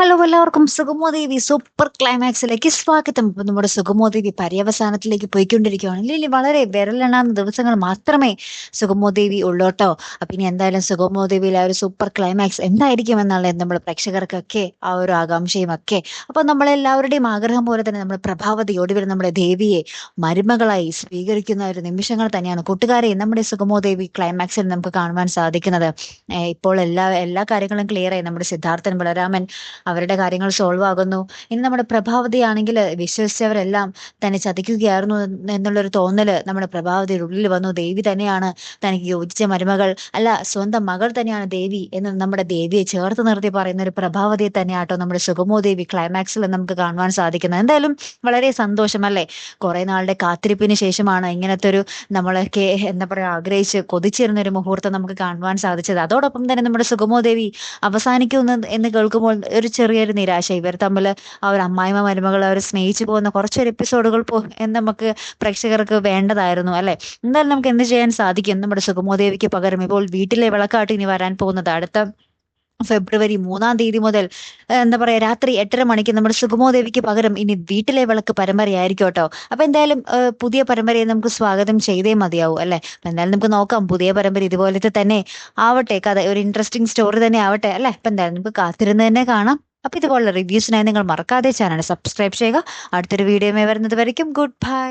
Hello എല്ലാവർക്കും സുഗമോദേവി super ക്ലൈമാക്സിലേക്ക് സ്വാഗതം. ഇപ്പൊ നമ്മുടെ സുഗമോദേവി പര്യവസാനത്തിലേക്ക് പോയിക്കൊണ്ടിരിക്കുകയാണ്. ലില്ലി വളരെ വിരലെണ്ണാവുന്ന ദിവസങ്ങൾ മാത്രമേ സുഗമോദേവി ഉള്ളോട്ടോ അപ്പൊ ഇനി എന്തായാലും സുഗമോദേവിയിലെ ആ ഒരു സൂപ്പർ ക്ലൈമാക്സ് എന്തായിരിക്കും എന്നുള്ളത് നമ്മൾ പ്രേക്ഷകർക്കൊക്കെ ആ ഒരു ആകാംക്ഷയും ഒക്കെ അപ്പൊ നമ്മളെല്ലാവരുടെയും ആഗ്രഹം പോലെ തന്നെ നമ്മൾ പ്രഭാവതി ഒടുവിൽ നമ്മുടെ ദേവിയെ മരുമകളായി സ്വീകരിക്കുന്ന ഒരു നിമിഷങ്ങൾ തന്നെയാണ് കൂട്ടുകാരെ നമ്മുടെ സുഗമോദേവി ക്ലൈമാക്സിൽ നമുക്ക് കാണുവാൻ സാധിക്കുന്നത്. ഇപ്പോൾ എല്ലാ എല്ലാ കാര്യങ്ങളും ക്ലിയർ ആയി നമ്മുടെ സിദ്ധാർത്ഥൻ ബലരാമൻ അവരുടെ കാര്യങ്ങൾ സോൾവ് ആകുന്നു. ഇനി നമ്മുടെ പ്രഭാവതി ആണെങ്കിൽ വിശ്വസിച്ചവരെല്ലാം തന്നെ ചതിക്കുകയായിരുന്നു എന്ന് എന്നുള്ളൊരു തോന്നൽ നമ്മുടെ പ്രഭാവതിയുടെ ഉള്ളിൽ വന്നു. ദേവി തന്നെയാണ് തനിക്ക് യോജിച്ച മരുമകൾ. അല്ല സ്വന്തം മകൾ തന്നെയാണ് ദേവി എന്ന് നമ്മുടെ ദേവിയെ ചേർത്ത് നിർത്തി പറയുന്ന ഒരു പ്രഭാവതിയെ തന്നെയാട്ടോ നമ്മുടെ സുഗമോ ദേവി ക്ലൈമാക്സിൽ നമുക്ക് കാണുവാൻ സാധിക്കുന്നത്. എന്തായാലും വളരെ സന്തോഷം അല്ലേ? കുറെ നാളുടെ കാത്തിരിപ്പിന് ശേഷമാണ് ഇങ്ങനത്തെ ഒരു നമ്മളൊക്കെ എന്താ പറയുക ആഗ്രഹിച്ച് കൊതിച്ചിരുന്ന ഒരു മുഹൂർത്തം നമുക്ക് കാണുവാൻ സാധിച്ചത്. അതോടൊപ്പം തന്നെ നമ്മുടെ സുഗമോ ദേവി അവസാനിക്കുന്നു എന്ന് കേൾക്കുമ്പോൾ ഒരു ചെറിയൊരു നിരാശ. ഇവർ തമ്മിൽ ആ ഒരു മരുമകൾ അവർ സ്നേഹിച്ചു പോകുന്ന കുറച്ചൊരു എപ്പിസോഡുകൾ പോ നമുക്ക് പ്രേക്ഷകർക്ക് വേണ്ടതായിരുന്നു അല്ലെ? എന്തായാലും നമുക്ക് എന്ത് ചെയ്യാൻ സാധിക്കും? നമ്മുടെ സുഗമോദേവിക്ക് പകരം ഇപ്പോൾ വീട്ടിലെ വിളക്കാട്ട് ഇനി വരാൻ പോകുന്നത് അടുത്ത ഫെബ്രുവരി മൂന്നാം തീയതി മുതൽ എന്താ പറയാ രാത്രി എട്ടര മണിക്ക് നമ്മുടെ സുഗമോദേവിക്ക് പകരം ഇനി വീട്ടിലെ വിളക്ക് പരമ്പരയായിരിക്കും കേട്ടോ. അപ്പൊ എന്തായാലും പുതിയ പരമ്പരയെ നമുക്ക് സ്വാഗതം ചെയ്തേ മതിയാവും അല്ലെ? എന്തായാലും നമുക്ക് നോക്കാം പുതിയ പരമ്പര ഇതുപോലത്തെ തന്നെ ആവട്ടെ കഥ ഒരു ഇൻട്രസ്റ്റിംഗ് സ്റ്റോറി തന്നെ ആവട്ടെ അല്ലെ? അപ്പൊ എന്തായാലും നമുക്ക് കാത്തിരുന്ന് തന്നെ കാണാം. അപ്പൊ ഇതുപോലുള്ള റിവ്യൂസിനായി നിങ്ങൾ മറക്കാതെ ചാനൽ സബ്സ്ക്രൈബ് ചെയ്യുക. അടുത്തൊരു വീഡിയോ വരുന്നത് വരയ്ക്കും. Good bye